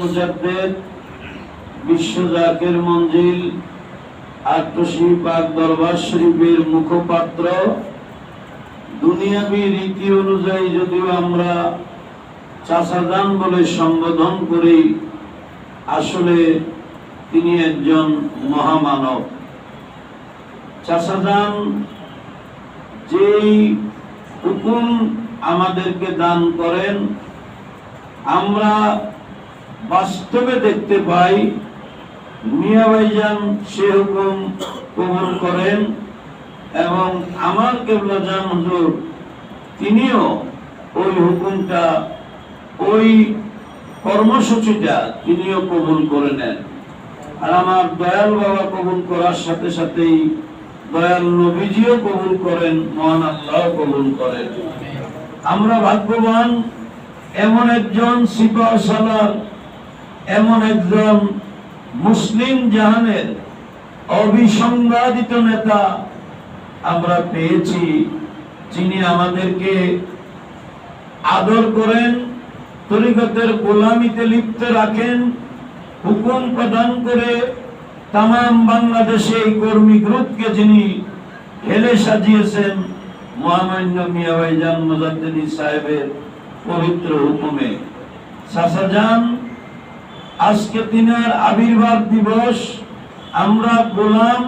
মুজাদ্দেদ, বিশ্ব জাকের মঞ্জিল আটশি পাক দরবার শরীফের মুখপাত্র। দুনিয়াবি রীতি অনুযায়ী যদিও আমরা চাষাদান বলে সম্বোধন করি, আসলে তিনি একজন মহামানব। চাষাদান যেই হুকুম আমাদেরকে দান করেন, আমরা বাস্তবে দেখতে পাই, মিয়া ভাইজান সে হুকুম কবুল করেন এবং আমার কেবলাজান হুজুর, তিনিও ওই হুকুমটা, ওই কর্মসূচিটা তিনিও কবুল করে নেন। আর আমার দয়াল বাবা কবুল করার সাথে সাথেই দয়াল নবীজিও কবুল করেন, মহান আল্লাহ কবুল করেন। আমরা ভাগ্যবান এমন একজন সিপাহ সালার এমন একজন মুসলিম জাহানের অবিসংবাদিত নেতা আমরা পেয়েছি, যিনি আমাদেরকে আদর করেন, তরিকতের গোলামিতে লিপ্ত রাখেন, হুকুম প্রদান করে তাম বাংলাদেশে এই কর্মী গ্রুপকে যিনি ঢেলে সাজিয়েছেন, মহামান্য মিয়া ভাইজান মুজাদ্দিনী সাহেবের পবিত্র হুকুমে। শাসাজান আজকে দিনের আবির্ভাব দিবস, আমরা গোলাম,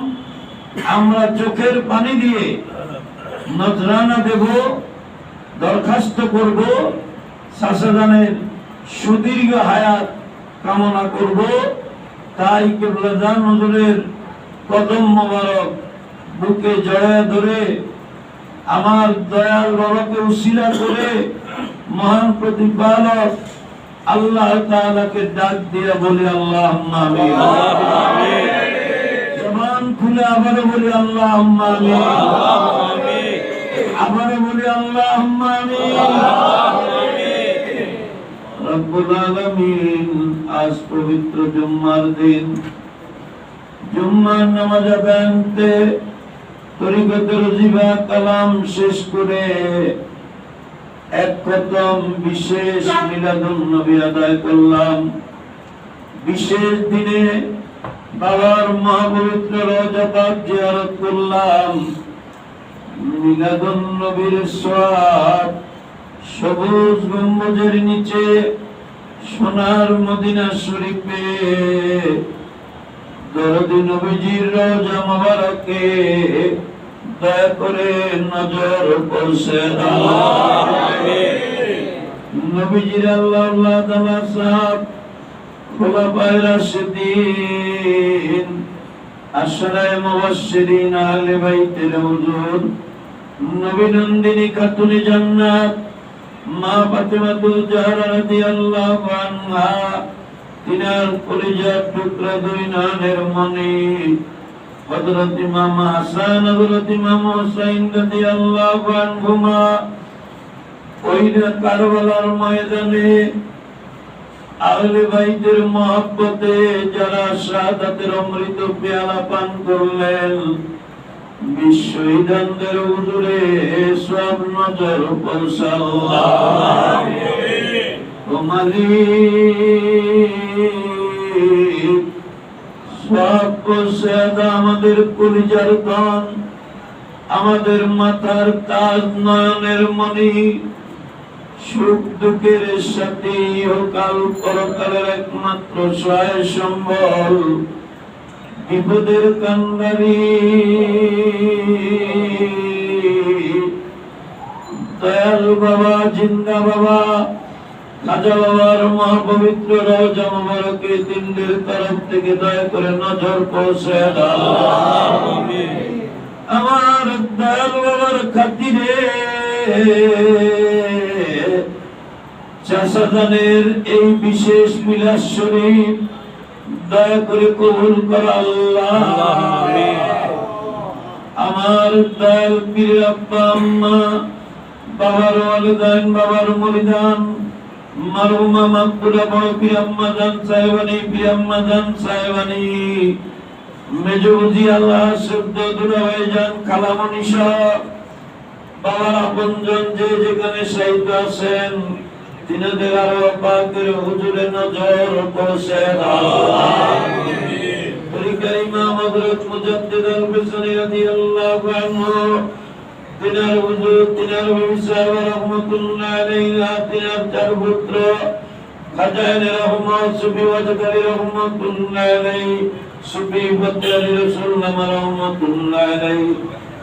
আমরা চোখের পানি দিয়ে নজরানা দেব, দরখাস্ত করব শাসাজানের সুদীর্ঘ হায়াত কামনা করব। তাই কেবলাজান নজরের কদম মোবারক, বুকে জড়ায় ধরে আমার দয়াল বাবাকে উশিলা করে মহান প্রতিপালক আল্লাহ তাআলাকে ডাক দিয়ে বলি আল্লাহ আমিন। জবান খুলে আবারও বলি আল্লাহ আমিন। আবারও বলি আল্লাহ আমিন। রব্বুল আলামিন আজ পবিত্র জুম্মার দিন। জুম্মার নামাজ আদায়তে তরিকতের জিবা কালাম শেষ করে এক প্রথম বিশেষ মিলাদুন নবী আদায় করলাম। বিশেষ দিনে বাবার মহাপবিত্র রোজা পাক জিয়ারত করলাম। মিলাদুন নবীর সোয়াব সবুজ গম্বুজের নিচে সোনার মদিনা শরীফে। দরদি নবীজির রোজা মোবারকে দয়া করে নজর করছে নবীজির আল্লাহ সাহেব খোলাফায়ে রাশিদিন, আশরায়ে মুবাশশিরিন আহলে বাইতের হুজুর নবী নন্দিনী খাতুনে জান্নাত, মা ফাতেমাতুল জাহরা রাদিয়াল্লাহু আনহা, তিনার কলিজার টুকরা দুই নানের মনি হযরত ইমাম হাসান, হযরত ইমাম হুসাইন রাদিয়াল্লাহু আনহুমা ওই কারবালার ময়দানে আহলে বাইতের মহব্বতে যারা শাহাদাতের অমৃত পেয়ালা পান করলেন, বিশ্বইদানদের হুজুরে সব নজর পৌঁছাল্লাহ তোমারি আমাদের কলিজার ধন আমাদের মাথার তাজ নয়নের মণি। সুখ দুঃখের সাথে ইহকাল পরকালের একমাত্র সহায় সম্বল, বিপদের কান্দারি দয়াল বাবা, জিন্দা বাবা খাজা বাবার মহাপবিত্র রওজা মোবারকে তিনদের তরফ থেকে দয়া করে নজর পৌঁছে আমার দয়াল বাবার খাতিরে চাষাদানের এই বিশেষ বিলাস শরীফ দয়া করে কবুল কর আল্লাহ। আমার দয়াল পীর আব্বা আম্মা বাবার ওয়ালিদান বাবার মুরিদান মারুমা মাকবুলা বড় পীর আম্মা জান সাহেবানি পীর আম্মা জান সাহেবানি মেজবুজি আল্লাহ শুদ্ধ দুরাবাই যান খালামণি সহ বাবার আপনজন যে যেখানে সাহিত্য আছেন তিনাদের আরও পাকের হুজুরে নজর পড়ছে আল্লাহ পরিকারিমা হযরত মুজাদ্দিদ আল-বিসরি রাদিয়াল্লাহু তিনার হুজুর তিনার বিবিসাহ রহমাতুল্লাহ আলাইহি তিনার চার পুত্র খাজাইন রহমত সুফি ওয়াজদারি রহমাতুল্লাহ আলাইহি সুফি বদরি রাসূলুল্লাহ রহমাতুল্লাহ আলাইহি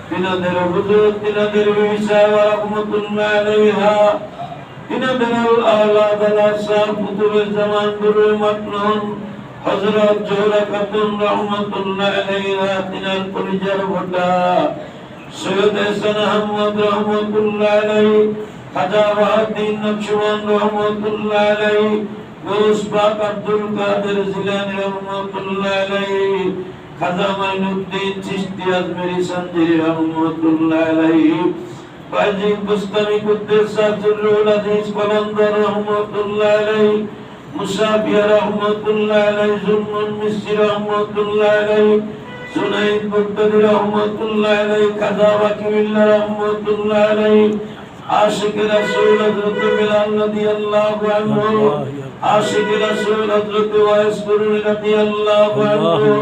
তিনাদের হুজুর তিনাদের বিবিসাহ রহমাতুল্লাহ আলাইহা তিনাদের আওলাদ আল-আসার কুতুবে জামান দুরুল মাকনুন হযরত জোহরা খাতুন রহমাতুল্লাহ আলাইহা তিনার পরিচার ভোটা সৈয়দ হাসান আহমদ রহমতুল্লাহ আলাইহি খাজা ওয়াহিদ্দিন নকশবন্দ রহমতুল্লাহ আলাইহি গৌস পাক আব্দুল কাদের জিলানী রহমতুল্লাহ আলাইহি খাজা মাইনুদ্দিন চিশতি আজমেরি সঞ্জরি রহমতুল্লাহ আলাইহি বাইজি বুস্তামি কুদ্দুস সাজুরুল আজিজ কলন্দর রহমতুল্লাহ আলাইহি মুসাফিয়া রহমতুল্লাহ আলাইহি জুলমুন মিসরি রহমতুল্লাহ আলাইহি সুনাইদ মুক্তদি রহমতুল্লাহ আলাইহি খাজা ওয়াকিউল্লাহ রহমতুল্লাহ আলাইহি আশিক রাসূল হযরত বিলাল রাদিয়াল্লাহু আনহু আশিক রাসূল হযরত ওয়াইস কুরুন রাদিয়াল্লাহু আনহু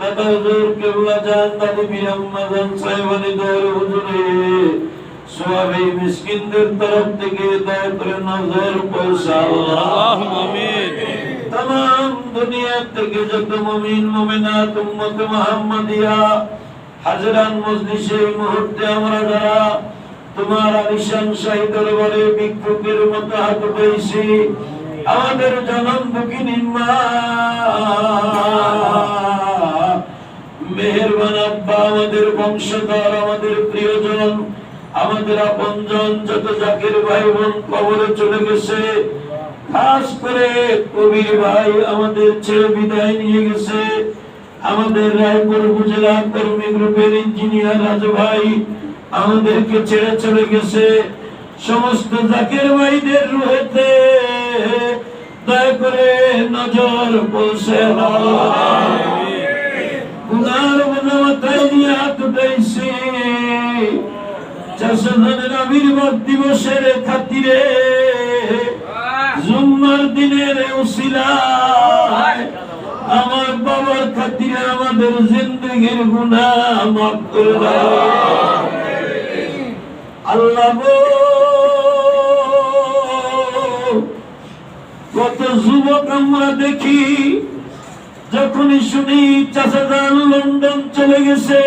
দাদা হুজুর কেবলা জান দাদি বিরাম্মাদান সাহেবানি দৌর হুজুরে সোয়াবি মিসকিনদের তরফ থেকে দয়া করে নজর পৌঁছা আল্লাহ তাম দুনিয়া থেকে যত মমিন, মমিনাত, উম্মতে মুহাম্মাদিয়া, হাজরান মজলিসে মুহূর্তে আমরা যারা তোমার আলিশান শাহী দরবারে বিক্ষোভের মতো হাত পেয়েছি আমাদের জনম বুকিনী মা, মেহেরবান আব্বা, আমাদের বংশধর, আমাদের প্রিয়জন, আমাদের আপনজন, যত জাকির ভাই বোন কবরে চলে গেছে খাস করে কবির ভাই আমাদের ছেড়ে বিদায় নিয়ে গেছে। আমাদের রায়পুর উপজেলা কর্মী গ্রুপের ইঞ্জিনিয়ার রাজু ভাই আমাদেরকে ছেড়ে চলে গেছে। সমস্ত জাকের ভাইদের রুহেতে দয়া করে নজর পৌঁছে। গুনার মাথায় নিয়ে হাত উঠাইছি। চাষাধানের আবির্ভাব দিবসের খাতিরে জুম্মার দিনের আমার বাবার খাতিরে আমাদের জিন্দগির গুণা দাও। আল্লাহ কত যুবক আমরা দেখি, যখনই শুনি চাষাদান লন্ডন চলে গেছে,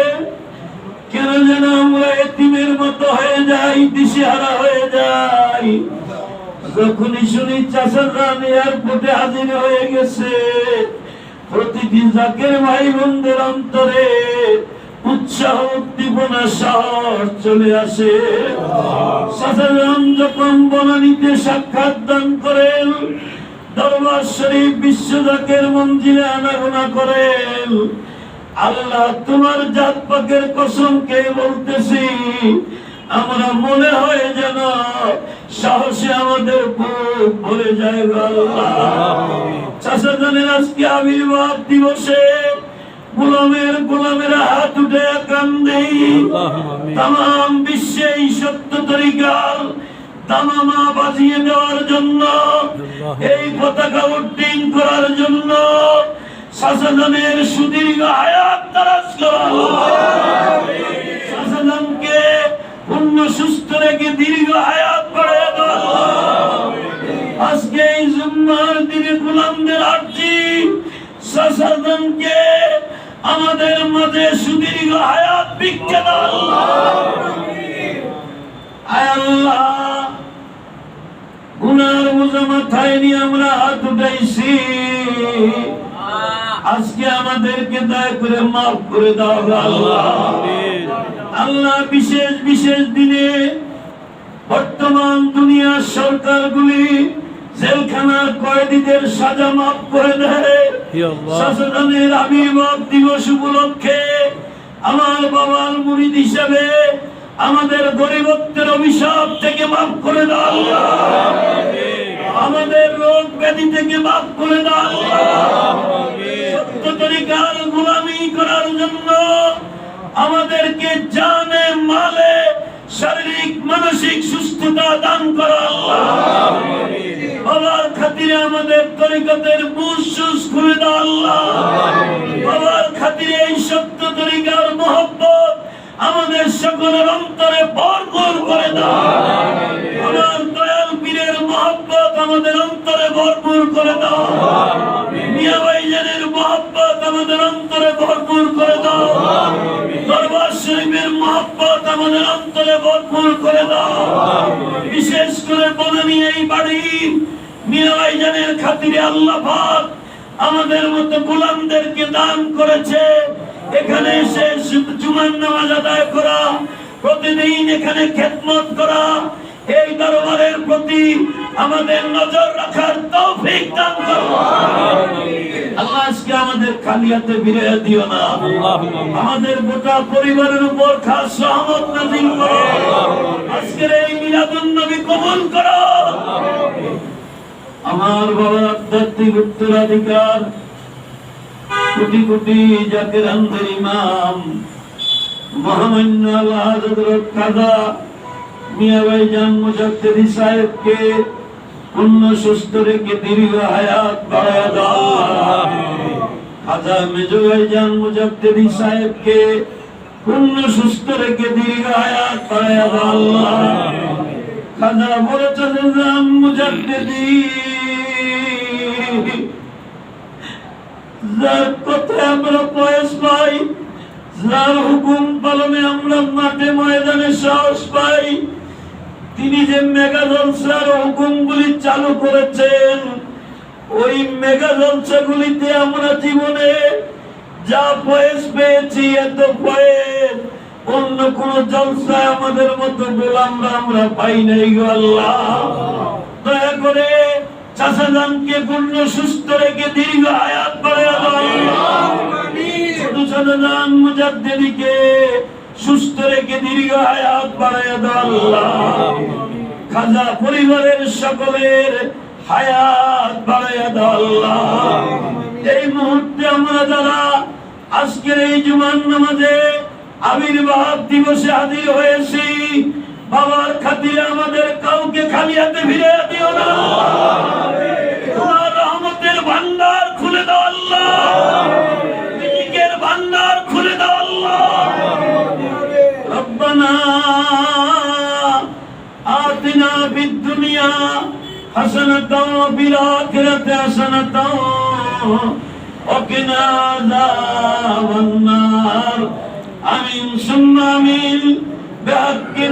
কেন যেন আমরা এতিমের মতো হয়ে যাই, দিশেহারা হয়ে যাই। যখনই শুনি এয়ারপোর্টে হাজির হয়ে গেছে প্রতিটি জাকের ভাই বোনদের অন্তরে উৎসাহ, উদ্দীপনা, সাহস চলে আসে। যখন বনানীতে সাক্ষাৎ দান করেন, দরবার শরীফ মঞ্জিলে আনাগোনা করেন। আল্লাহ তোমার জাত পাকের কসমকে বলতেছি, আমরা মনে হয় যেন সাহসে আমাদের বুক ভরে যায় আজকে আবির্ভাব দিবসে গোলামের গোলামেরা হাত উঠে কান্দে তাম বিশ্বে এই সত্য তরিকার তামামা বাজিয়ে দেওয়ার জন্য এই পতাকা উড্ডীন করার জন্য শাসনের সুদীর্ঘ তারাস শাসনকে পূর্ণ সুস্থ রেখে দীর্ঘ হায়াত বাড়ায় দাও আজকে এই জুম্মার দিনে গোলামদের আর্জি শাসনকে আমাদের মাঝে সুদীর্ঘ হায়াত ভিক্ষা দাও। আল্লাহ গুনার বোঝা মাথায় নিয়ে আমরা হাত উঠাইছি। আজকে আমাদেরকে দয়া করে মাফ করে দাও আল্লাহ। আল্লাহ বিশেষ বিশেষ দিনে বর্তমান দুনিয়ার সরকারগুলি জেলখানার কয়েদিদের সাজা মাফ করে দেয়। শাসনের আবির্ভাব দিবস উপলক্ষে আমার বাবার মুরিদ হিসাবে আমাদের গরিবত্বের অভিশাপ থেকে মাফ করে দাও আমাদের রোগ ব্যাধি থেকে মাফ করে দাও। সত্য তরিকার গোলামি করার জন্য আমাদেরকে জানে মালে শারীরিক, মানসিক সুস্থতা দান করো বাবার খাতিরে আমাদের বুসুস খুলে দাও আল্লাহ। বাবার খাতিরে এই সত্য তরিকার মোহব্বত আমাদের সকলের অন্তরে ভরপুর করে দাও। আমার দয়াল পীরের মোহব্বত আমাদের অন্তরে ভরপুর করে দাও। মিয়া ভাইজানের মোহব্বত আমাদের অন্তরে ভরপুর করে ভরপুর করে দাও। বিশেষ করে বনানি এই বাড়ি। মিয়া ভাইজানের খাতিরে আল্লাহ পাক আমাদের মতো গোলামদেরকে দান করেছে। এখানে এসে জুমার নামাজ আদায় করা, প্রতিদিন এখানে খেদমত করা, এই দরবারের প্রতি আমাদের নজর রাখার তৌফিক দান করো আল্লাহ আজকে আমাদের খালিয়াতে ফিরে দিও না। আমাদের গোটা পরিবারের উপর খাস রহমত নাজিল করো। আজকের এই মিলাদুন নবী কবুল করো। আমার বাবার আধ্যাত্মিক উত্তরাধিকার, কোটি কোটি জাকের আন্দের ইমাম, মহামান্য আল্লাহ হযরত খাজা মিয়াবাই জান মুজাদ্দিদি সাহেবকে পূর্ণ সুস্থ রেখে দীর্ঘ হায়াত বাড়ায় দাও। খাজা জান সাহেবকে পূর্ণ সুস্থ রেখে দীর্ঘ হায়াত বাড়ায় দাও আল্লাহ। খাজা চাচা জান মুজাদ্দিদি, যার কথায় আমরা পাই, যার হুকুম পালনে আমরা মাঠে ময়দানে সাহস পাই তিনি যে মেগা জলসার হুকুমগুলি চালু করেছেন ওই মেগা জলসাগুলিতে আমরা জীবনে যা বয়স পেয়েছি এত বয়স অন্য কোন জলসায় আমাদের মতো গোলামরা আমরা পাই নাই গো আল্লাহ। দয়া করে চাষাদানকে পূর্ণ সুস্থ রেখে দীর্ঘ আয়াত দাও। আল্লাহ ছোট ছোট দান মুজাদ্দিদিকে সুস্থ রেখে দীর্ঘ হায়াত বাড়ায় দাও আল্লাহ। খাজা পরিবারের সকলের হায়াত বাড়ায় দাও আল্লাহ। এই মুহূর্তে আমরা যারা আজকের এই জুমান নামাজে আবির্ভাব দিবসে হাজির হয়েছি, বাবার খাতিরে আমাদের কাউকে খালি হাতে ফিরে দিও না। তোমার রহমতের ভান্ডার খুলে দাও আল্লাহ। আতিনা ফিদ দুনিয়া হাসানাতাও ওয়া ফিল আখিরাতি হাসানাতাও ওয়া কিনা আযাবান নার আমিন আমিন। বিহাক্কি